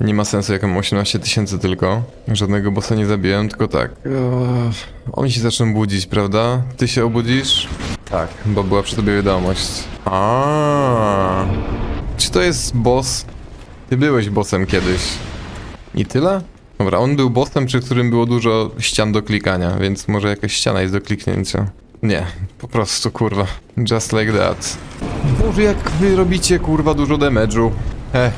Nie ma sensu, jak mam 18 tysięcy tylko. Żadnego bossa nie zabiłem, tylko tak. Eee, Oni się zaczną budzić, prawda? Ty się obudzisz? Tak, bo była przy tobie wiadomość. A. Czy to jest boss? Ty byłeś bossem kiedyś. I tyle? Dobra, on był bossem, przy którym było dużo ścian do klikania, więc może jakaś ściana jest do kliknięcia. Nie, po prostu kurwa. Just like that. Boże, jak wy robicie kurwa dużo damage'u. He.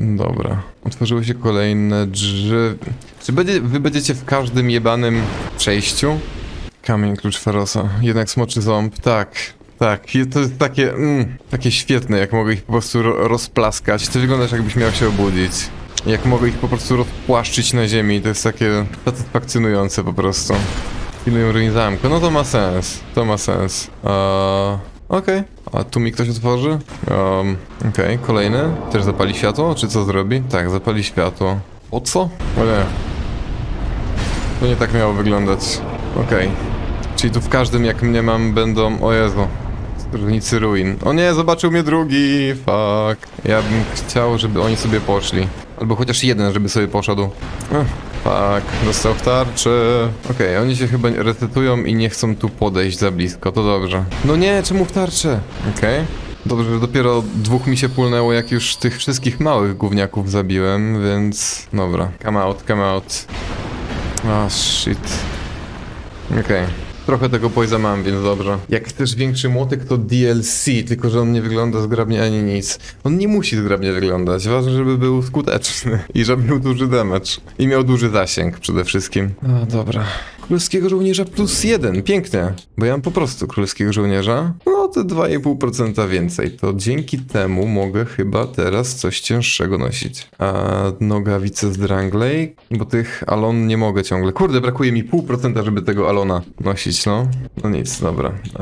Dobra. Otworzyły się kolejne drzew... Czy będzie, wy będziecie w każdym jebanym przejściu? Kamień, klucz Ferosa. Jednak smoczy ząb. Tak. Tak. To jest takie... Mm, takie świetne, jak mogę ich po prostu ro rozplaskać. Ty wyglądasz jakbyś miał się obudzić. Jak mogę ich po prostu rozpłaszczyć na ziemi. To jest takie satysfakcjonujące po prostu. Pilnują ruin zamku. No to ma sens. To ma sens. Eee, Okej. A tu mi ktoś otworzy? Um, Okej, kolejny. Też zapali światło? Czy co zrobi? Tak, zapali światło. O co? O nie. To nie tak miało wyglądać. Okej. Czyli tu w każdym jak mnie mam będą... O Jezu. Strażnicy ruin. O nie, zobaczył mnie drugi. Fuck. Ja bym chciał, żeby oni sobie poszli. Albo chociaż jeden, żeby sobie poszedł. Ech, fuck. Dostał w tarczy. Okej, oni się chyba resetują i nie chcą tu podejść za blisko. To dobrze. No nie, czemu w tarczę? Okej. Dobrze, że dopiero dwóch mi się pulnęło, jak już tych wszystkich małych gówniaków zabiłem, więc... Dobra. Come out, come out. Ah, shit. Okej. Trochę tego poisa mam, więc dobrze. Jak chcesz większy młotek, to DLC, tylko że on nie wygląda zgrabnie ani nic. On nie musi zgrabnie wyglądać. Ważne, żeby był skuteczny i żeby miał duży damage. I miał duży zasięg przede wszystkim. A, dobra. Królewskiego żołnierza plus jeden, pięknie. Bo ja mam po prostu królewskiego żołnierza. No to 2,5% więcej. To dzięki temu mogę chyba teraz coś cięższego nosić. A nogawice z Drangley? Bo tych Alon nie mogę ciągle. Kurde, brakuje mi pół procenta, żeby tego Alona nosić, no. No nic, dobra. Eee,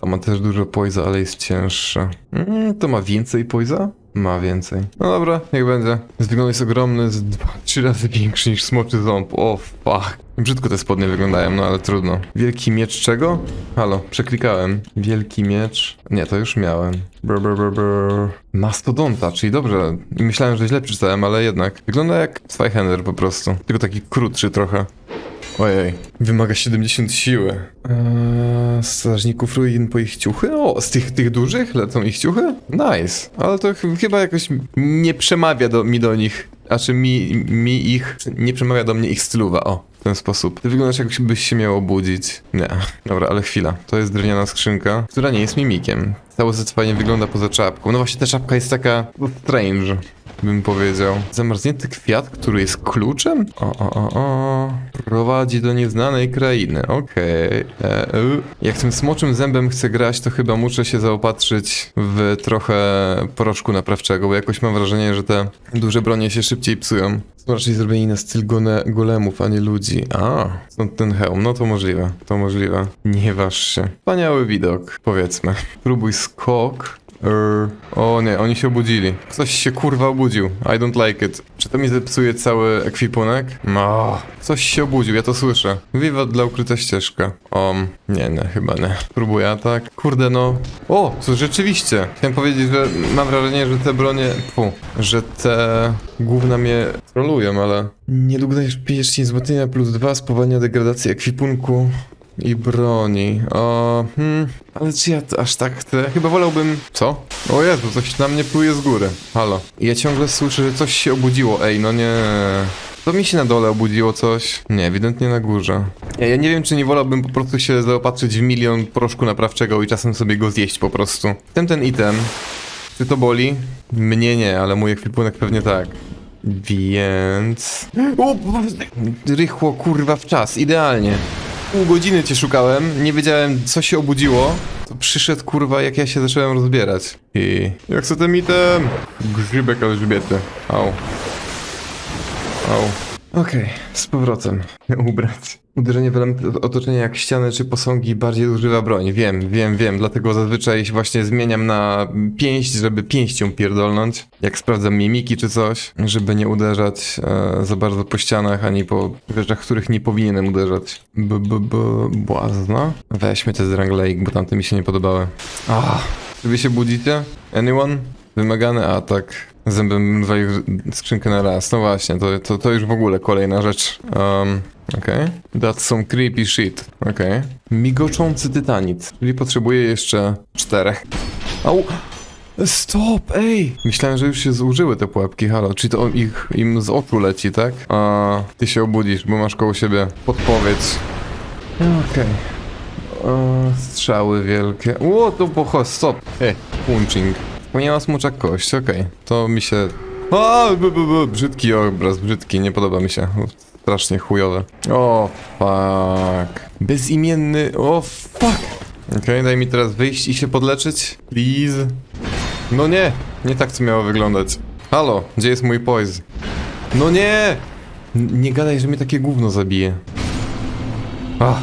to ma też dużo poisa, ale jest cięższe. Mm, to ma więcej poisa? Ma więcej. No dobra, niech będzie. Z wyglądu jest ogromny, z dwa, trzy razy większy niż smoczy ząb. O fuck. Brzydko te spodnie wyglądają, no ale trudno. Wielki miecz czego? Halo, przeklikałem. Wielki miecz. Nie, to już miałem. Brr, brr, brr, brr. Mastodonta, czyli dobrze. Myślałem, że źle przeczytałem, ale jednak. Wygląda jak Zweihander po prostu. Tylko taki krótszy trochę. Ojej. Wymaga 70 siły. Eee, strażników ruin po ich ciuchy? O, z tych, tych dużych lecą ich ciuchy? Nice. Ale to ch chyba jakoś nie przemawia do, mi do nich. A czy mi, mi ich... Nie przemawia do mnie ich styluwa, o. W ten sposób. Ty wyglądasz jakbyś się miał obudzić. Nie. Dobra, ale chwila. To jest drewniana skrzynka, która nie jest mimikiem. Całe zdecydowanie wygląda poza czapką. No właśnie ta czapka jest taka... no, strange bym powiedział. Zamarznięty kwiat, który jest kluczem? O, o, o, o. Prowadzi do nieznanej krainy. Okej. E, y. Jak tym smoczym zębem chcę grać, to chyba muszę się zaopatrzyć w trochę proszku naprawczego, bo jakoś mam wrażenie, że te duże bronie się szybciej psują. Są raczej zrobieni na styl golemów, a nie ludzi. A, stąd ten hełm. No to możliwe. To możliwe. Nie waż się. Wspaniały widok, powiedzmy. Próbuj skok. Er, o nie, oni się obudzili. Ktoś się kurwa obudził. I don't like it. Czy to mi zepsuje cały ekwipunek? No. Ktoś się obudził, ja to słyszę. Wiwat dla ukryta ścieżka. Um, nie, nie, chyba nie. Próbuję atak. Kurde no. O, to rzeczywiście. Chciałem powiedzieć, że mam wrażenie, że te bronie... Fu, że te główne mnie trolują, ale... Niedługo dajesz pierścień złotenia plus dwa spowalnia degradacji ekwipunku. I broni. O, hmm, ale czy ja aż tak chcę? Chyba wolałbym... Co? O Jezu, coś na mnie pluje z góry. Halo. Ja ciągle słyszę, że coś się obudziło. Ej, no nie... To mi się na dole obudziło coś. Nie, ewidentnie na górze. Ja, ja nie wiem, czy nie wolałbym po prostu się zaopatrzyć w milion proszku naprawczego i czasem sobie go zjeść po prostu. Ten ten item. Czy to boli? Mnie nie, ale mój ekwipunek pewnie tak. Więc... O, rychło, kurwa, w czas, idealnie. Pół godziny cię szukałem, nie wiedziałem co się obudziło. To przyszedł kurwa jak ja się zacząłem rozbierać. I... Jak co ten item? Grzybek Elżbiety. Au. Au. Okej, z powrotem. Ubrać. Uderzenie w element otoczenia jak ściany czy posągi bardziej używa broń. Wiem, wiem, wiem, dlatego zazwyczaj właśnie zmieniam na pięść, żeby pięścią pierdolnąć. Jak sprawdzam mimiki czy coś, żeby nie uderzać e, za bardzo po ścianach, ani po rzeczach, których nie powinienem uderzać. B, b, b, błazna? Weźmy te z Ranglake, bo tamte mi się nie podobały. Ah, czy wy się budzicie? Anyone? Wymagany atak. Zębem walił skrzynkę na raz. No właśnie, to, to, to już w ogóle kolejna rzecz. Um, Okej. That's some creepy shit. Okej. Migoczący tytanit. Czyli potrzebuję jeszcze czterech. Au! Stop, ej! Myślałem, że już się zużyły te pułapki, halo. Czyli to ich, im z oczu leci, tak? A ty się obudzisz, bo masz koło siebie podpowiedź. Okej. O, Strzały wielkie. Ło, to pocho, stop. Ej, punching. Wspomniała smucza kość, okej. To mi się... A, b, b, b, brzydki obraz, brzydki, nie podoba mi się. Strasznie chujowe. O, fuck. Bezimienny, o, fuck. Okej, daj mi teraz wyjść i się podleczyć. Please. No nie, nie tak to miało wyglądać. Halo, gdzie jest mój poise? No nie! N- nie gadaj, że mnie takie gówno zabije. Ach.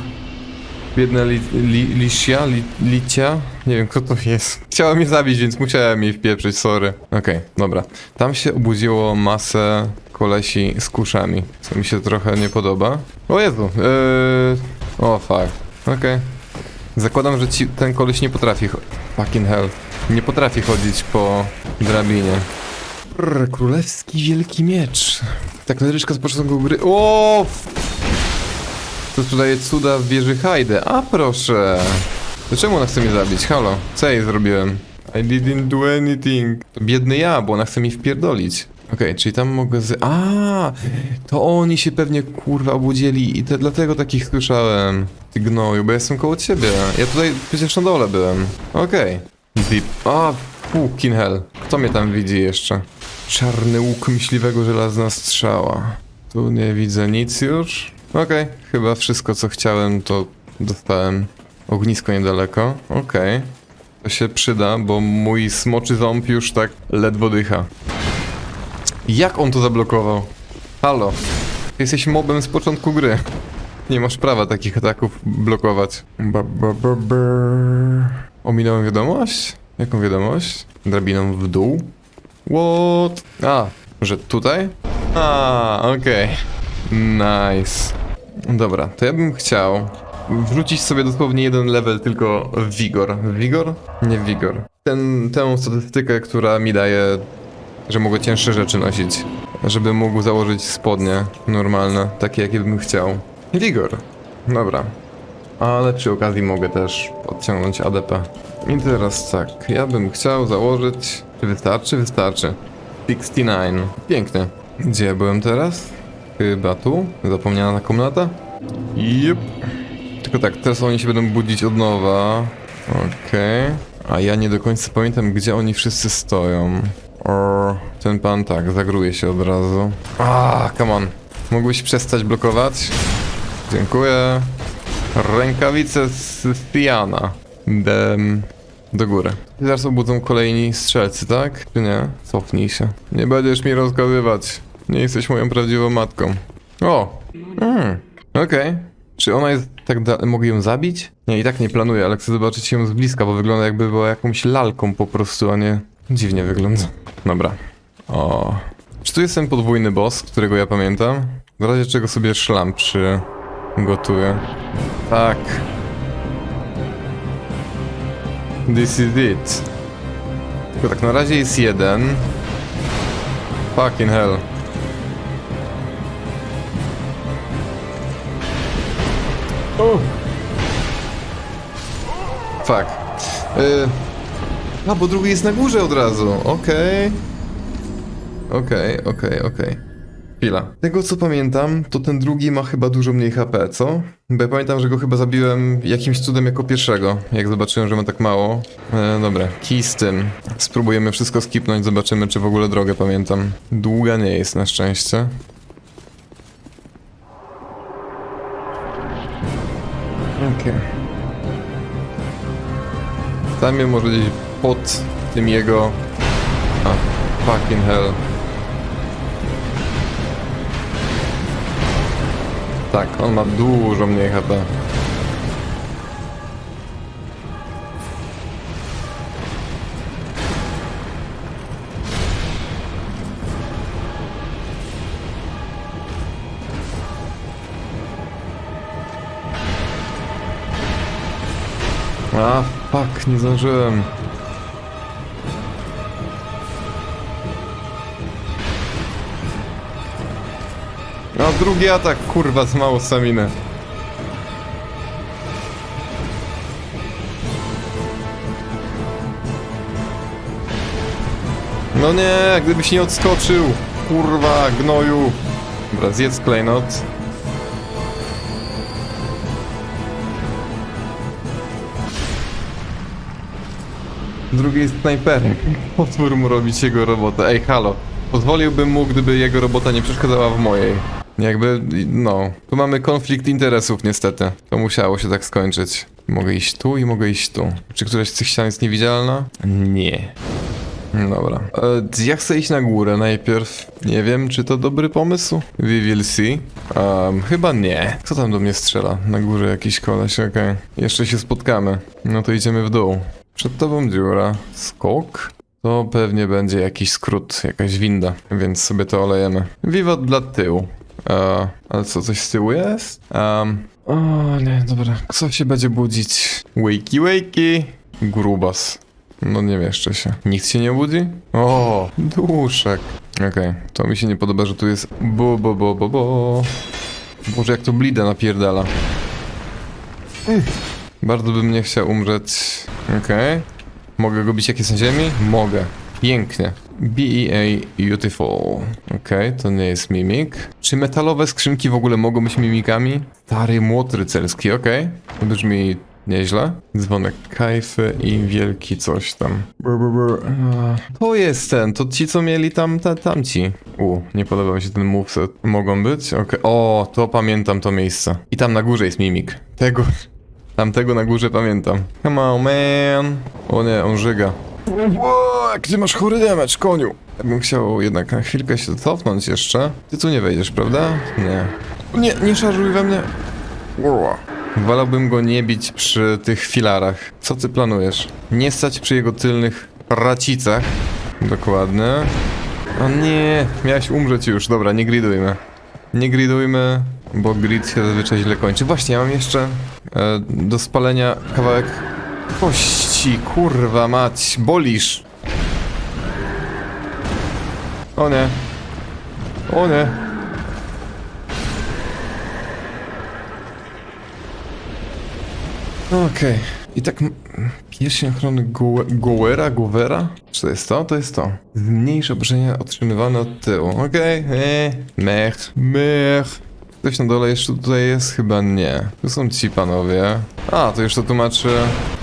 Biedna li, li, Licia, li, Licia? Nie wiem kto to jest. Chciała mnie zabić, więc musiałem jej wpieprzyć, sorry. Okej, dobra. Tam się obudziło masę kolesi z kuszami, co mi się trochę nie podoba. O Jezu, yy... O fuck, okej. Zakładam, że ci, ten koleś nie potrafi... Fucking hell. Nie potrafi chodzić po drabinie. Brr, królewski wielki miecz. Tak naryczka z początku gry. O! To tu daje cuda w wieży Hajde. A proszę. Czemu ona chce mnie zabić? Halo, co ja jej zrobiłem? I didn't do anything. To biedny ja, bo ona chce mi wpierdolić. Okej, czyli tam mogę z... A, to oni się pewnie kurwa obudzili i te, dlatego takich słyszałem. Ty gnoju, bo ja jestem koło ciebie. Ja tutaj przecież na dole byłem. Okej. Deep. A, fucking hell. Kto mnie tam widzi jeszcze? Czarny łuk myśliwego żelazna strzała. Tu nie widzę nic już. Okej, chyba wszystko co chciałem to dostałem. Ognisko niedaleko. Okej. To się przyda, bo mój smoczy ząb już tak ledwo dycha. Jak on to zablokował? Halo. Jesteś mobem z początku gry. Nie masz prawa takich ataków blokować. Ba, ba, ba, ba. Ominąłem wiadomość? Jaką wiadomość? Drabiną w dół? What? A, że tutaj? A, okej. Nice. Dobra, to ja bym chciał wrzucić sobie dosłownie jeden level tylko w Vigor. Vigor? Nie Vigor. Ten, tę statystykę, która mi daje, że mogę cięższe rzeczy nosić. Żeby mógł założyć spodnie normalne, takie jakie bym chciał. Vigor. Dobra. Ale przy okazji mogę też podciągnąć ADP. I teraz tak, ja bym chciał założyć... Czy wystarczy? Wystarczy. 69. Pięknie. Gdzie ja byłem teraz? Chyba tu? Zapomniana komnata? Jep. Tylko tak, teraz oni się będą budzić od nowa. Okej. A ja nie do końca pamiętam, gdzie oni wszyscy stoją. Ten pan tak, zagruje się od razu. A, come on. Mógłbyś przestać blokować? Dziękuję. Rękawice z Fiana. Dem. Do góry. Zaraz obudzą kolejni strzelcy, tak? Czy nie? Cofnij się. Nie będziesz mi rozkazywać. Nie jesteś moją prawdziwą matką. O! Mm. Okej. Czy ona jest tak da- Mogę ją zabić? Nie, i tak nie planuję, ale chcę zobaczyć ją z bliska, bo wygląda jakby była jakąś lalką po prostu, a nie... Dziwnie wygląda. Dobra. O. Czy tu jest ten podwójny boss, którego ja pamiętam? W razie czego sobie szlam przy... gotuję. Tak. This is it. Tylko tak, na razie jest jeden. Fucking hell. O! Fuck. Y... A, bo drugi jest na górze od razu. Okej. Okej, okej, okej. Chwila. Tego co pamiętam, to ten drugi ma chyba dużo mniej HP, co? Bo ja pamiętam, że go chyba zabiłem jakimś cudem jako pierwszego, jak zobaczyłem, że ma tak mało. E, dobra, kij z tym. Spróbujemy wszystko skipnąć, zobaczymy, czy w ogóle drogę pamiętam. Długa nie jest na szczęście. Okej. Tam je może gdzieś pod tym jego... A, fucking hell. Tak, on ma dużo mniej HP. A, fuck, nie zdążyłem. Drugi atak, kurwa, z mało staminy. No nie, gdybyś nie odskoczył. Kurwa, gnoju. Dobra, zjedz klejnot. Drugi jest snajperem. Pozwól mu robić jego robotę. Ej, halo. Pozwoliłbym mu, gdyby jego robota nie przeszkadzała w mojej. Jakby, no. Tu mamy konflikt interesów, niestety. To musiało się tak skończyć. Mogę iść tu i mogę iść tu. Czy któraś z tych ścian jest niewidzialna? Nie. Dobra. E, ja chcę iść na górę najpierw. Nie wiem, czy to dobry pomysł. We will see. Um, chyba nie. Kto tam do mnie strzela? Na górze jakiś koleś, okej. Jeszcze się spotkamy. No to idziemy w dół. Przed tobą dziura. Skok? To pewnie będzie jakiś skrót, jakaś winda, więc sobie to olejemy. Wiwat dla tyłu. E, ale co, coś z tyłu jest? Um, o nie, dobra. Kto się będzie budzić? Wakey, wakey. Grubas. No nie mieszczę się. Nikt się nie budzi? O, duszek. Okej, to mi się nie podoba, że tu jest bo, bo, bo, bo, bo. Boże, jak to blida napierdala. Mm. Bardzo bym nie chciał umrzeć. Okej. Mogę go bić jak jest na ziemi? Mogę. Pięknie. BEA Beautiful. Okej, to nie jest mimik. Czy metalowe skrzynki w ogóle mogą być mimikami? Stary młot rycerski, okej. To brzmi nieźle. Dzwonek kajfy i wielki coś tam. Brr, brr, brr. To jest ten, to ci co mieli tam, ta, tamci. U, nie podoba mi się ten moveset. Mogą być? Okej. O, to pamiętam to miejsce. I tam na górze jest mimik. Tego, tamtego na górze pamiętam. Come on, man. O nie, on żyga. Ło, jak ty masz chory damage, koniu. Ja bym chciał jednak na chwilkę się cofnąć jeszcze. Ty tu nie wejdziesz, prawda? Nie. Nie, nie szarżuj we mnie. Ło. Wolałbym go nie bić przy tych filarach. Co ty planujesz? Nie stać przy jego tylnych racicach. Dokładnie. O nie, miałeś umrzeć już. Dobra, nie gridujmy. Nie gridujmy, bo grid się zazwyczaj źle kończy. Właśnie, ja mam jeszcze e, do spalenia kawałek kości. Kurwa mać, bolisz. O nie. O nie. Okej. I tak... Pierścień ochrony Gowe- Gowera? Gowera? Czy to jest to? To jest to. Zmniejsze obrażenia otrzymywane od tyłu. Okej. Eee. Mech. Mech. Ktoś na dole jeszcze tutaj jest? Chyba nie. Tu są ci panowie. A, to już to tłumaczy,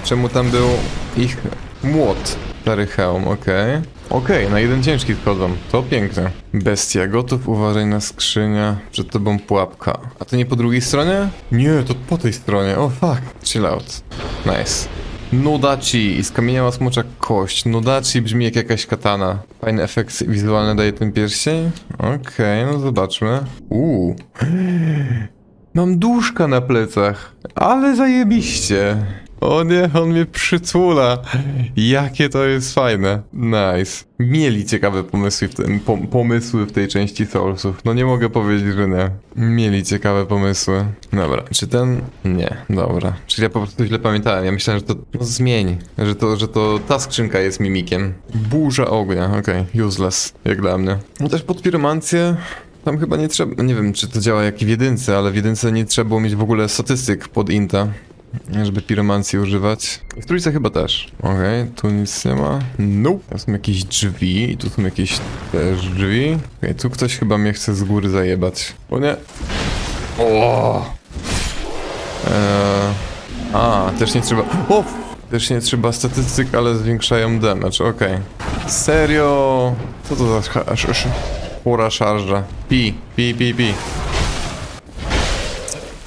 czemu tam był ich młot. Stary hełm, okej. Okej, na jeden ciężki wchodzą. To piękne. Bestia, gotów, uważaj na skrzynia. Przed tobą pułapka. A to nie po drugiej stronie? Nie, to po tej stronie. O fuck. Chill out. Nice. Nudachi. Z kamienia smocza kość. Nudachi brzmi jak jakaś katana. Fajny efekt wizualny daje ten pierścień. Okej, no zobaczmy. Uuu. Mam duszka na plecach. Ale zajebiście. O nie, on mnie przycula. Jakie to jest fajne. Nice. Mieli ciekawe pomysły w, tym, pom pomysły w tej części Soulsów. No nie mogę powiedzieć, że nie. Mieli ciekawe pomysły. Dobra, czy ten... Nie, dobra. Czyli ja po prostu źle pamiętałem. Ja myślałem, że to... No zmień. Że to, że to ta skrzynka jest mimikiem. Burza ognia, okej. Useless, jak dla mnie. No też pod piromancję... Tam chyba nie trzeba, nie wiem czy to działa jak w jedynce, ale w jedynce nie trzeba było mieć w ogóle statystyk pod inta, żeby piromancji używać. W trójce chyba też. Okej, tu nic nie ma. Nope. Tu są jakieś drzwi i tu są jakieś też drzwi. Okej, tu ktoś chyba mnie chce z góry zajebać. O nie. O. Eee, a, też nie trzeba... O! Też nie trzeba statystyk, ale zwiększają damage, okej. Serio? Co to za Pura szarża. Pi, pi, pi, pi.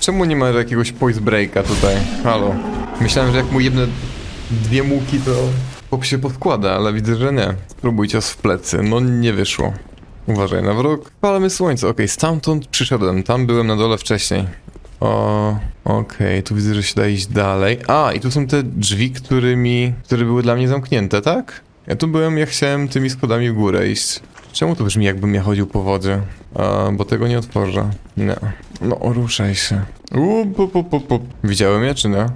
Czemu nie ma jakiegoś poise breaka tutaj? Halo. Myślałem, że jak mu jedne dwie muki, to chłop się podkłada, ale widzę, że nie. Spróbuj cios w plecy. No nie wyszło. Uważaj na wróg. Palmy słońce. Okej, stamtąd przyszedłem. Tam byłem na dole wcześniej. O, okej, tu widzę, że się da iść dalej. A, i tu są te drzwi, którymi, które były dla mnie zamknięte, tak? Ja tu byłem, ja chciałem tymi schodami w górę iść. Czemu to brzmi, jakbym ja chodził po wodzie? A, bo tego nie otworzę. Nie. No, ruszaj się. U, pu, pu, pu, pu. Widziałem je, czy nie? E,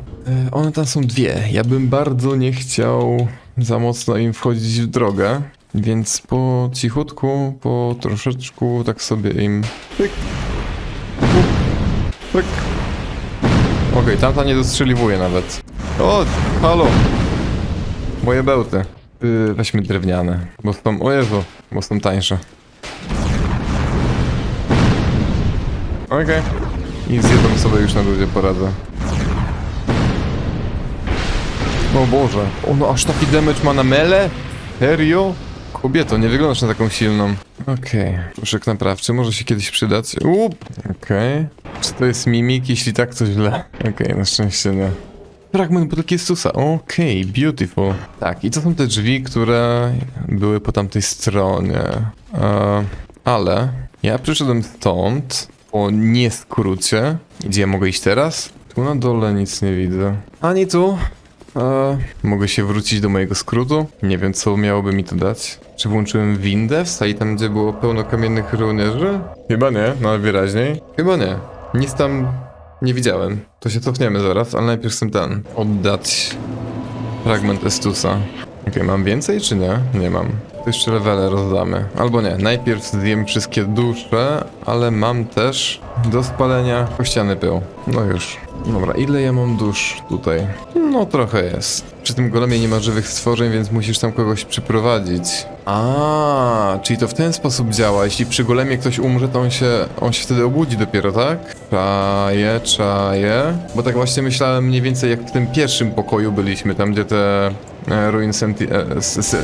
one tam są dwie. Ja bym bardzo nie chciał za mocno im wchodzić w drogę. Więc po cichutku, po troszeczku, tak sobie im... Pyk. Pyk. Okej, tamta nie dostrzeliwuje nawet. O, halo! Moje bełty. Yy, weźmy drewniane, bo są... O Jezu, bo są tańsze. Okej. I z jedną sobie już na ludzie poradzę. O Boże. Ono aż taki damage ma na mele? Serio? Kobieto, nie wyglądasz na taką silną. Okej. Proszek naprawczy może się kiedyś przydać. Up. Okej. Czy to jest mimik? Jeśli tak, to źle. Okej, na szczęście nie. Fragment butelki Stusa. Okej, beautiful. Tak, i to są te drzwi, które były po tamtej stronie. E, ale ja przyszedłem stąd po nie skrócie. Gdzie ja mogę iść teraz? Tu na dole nic nie widzę. Ani tu. E, mogę się wrócić do mojego skrótu. Nie wiem, co miałoby mi to dać. Czy włączyłem windę w sali tam, gdzie było pełno kamiennych żołnierzy? Chyba nie, no wyraźniej. Chyba nie. Nic tam nie widziałem. To się cofniemy zaraz, ale najpierw chcę ten. Oddać fragment Estusa. Okej, mam więcej czy nie? Nie mam. Jeszcze levele rozdamy. Albo nie, najpierw zjem wszystkie dusze, ale mam też do spalenia kościany pył. No już. Dobra, ile ja mam dusz tutaj? No trochę jest. Przy tym golemie nie ma żywych stworzeń, więc musisz tam kogoś przyprowadzić. A, czyli to w ten sposób działa. Jeśli przy golemie ktoś umrze, to on się, on się wtedy obudzi dopiero, tak? Czaję, czaję. Bo tak właśnie myślałem mniej więcej jak w tym pierwszym pokoju byliśmy, tam gdzie te e, Senti... E, s, s,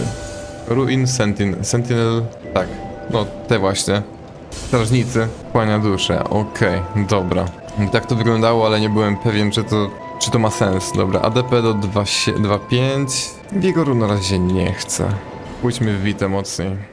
Ruin Sentin... Sentinel... Tak, no te właśnie. Strażnicy, kłania duszę. Okej, dobra. Tak to wyglądało, ale nie byłem pewien, czy to, czy to ma sens. Dobra, ADP do 2,5. Wigoru na razie nie chcę. Pójdźmy w wite mocniej.